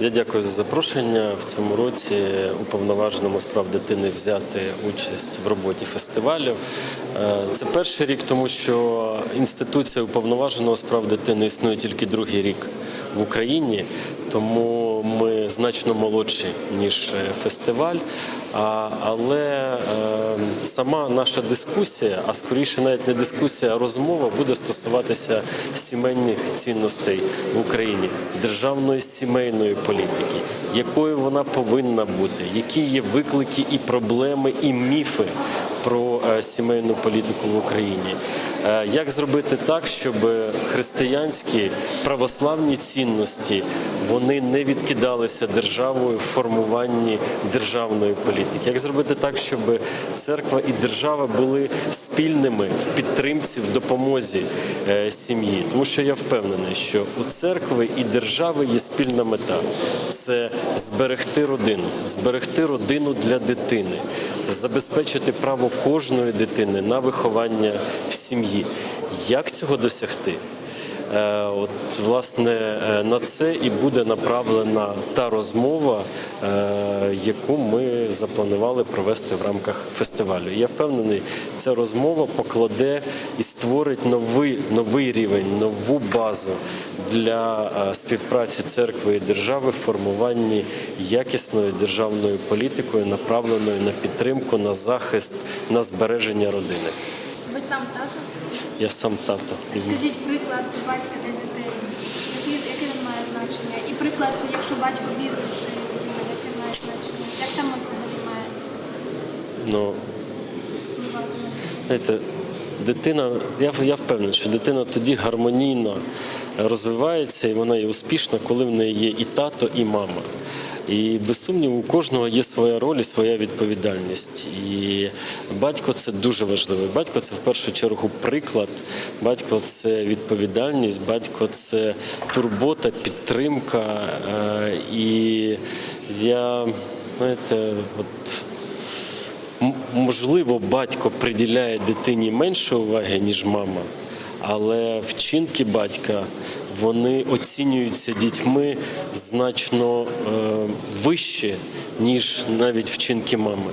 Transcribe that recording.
Я дякую за запрошення. В цьому році уповноваженому справ дитини взяти участь в роботі фестивалю. Е, Це перший рік, тому що інституція уповноваженого справ дитини існує тільки другий рік в Україні, тому ми значно молодші ніж е, фестиваль. Але е, сама наша дискусія, а скоріше навіть не дискусія, а розмова буде стосуватися сімейних цінностей в Україні, державної сімейної політики, якою вона повинна бути, які є виклики і проблеми, і міфи про е, сімейну політику в Україні. Е, Як зробити так, щоб християнські православні цінності вони не відкидалися державою в формуванні державної політики? Як зробити так, щоб церква і держава були спільними в підтримці, в допомозі е, сім'ї? Тому що я впевнений, що у церкви і держави є спільна мета це зберегти родину, зберегти родину для дитини, забезпечити право кожної дитини на виховання в сім'ї. Як цього досягти? Е, От власне е, на це і буде направлена та розмова, е, яку ми запланували провести в рамках фестивалю. Я впевнений, ця розмова покладе і створить новий, новий рівень, нову базу для співпраці церкви і держави в формуванні якісної державної політикою, направленої на підтримку, на захист, на збереження родини. Ви сам тато? Я сам тато. Скажіть приклад батька для дитини. Який, яке він має значення? І приклад, якщо батько віруючий, яке має значення? Як саме взагалі має Ну? Знаєте, дитина, я, я впевнений, що дитина тоді гармонійно розвивається і вона є успішна, коли в неї є і тато, і мама. І без сумніву, у кожного є своя роль і своя відповідальність. І батько це дуже важливо. Батько це в першу чергу приклад, батько це відповідальність, батько це турбота, підтримка. Е, І я, знаєте, от. Можливо, батько приділяє дитині менше уваги, ніж мама, але вчинки батька вони оцінюються дітьми значно е, вище, ніж навіть вчинки мами.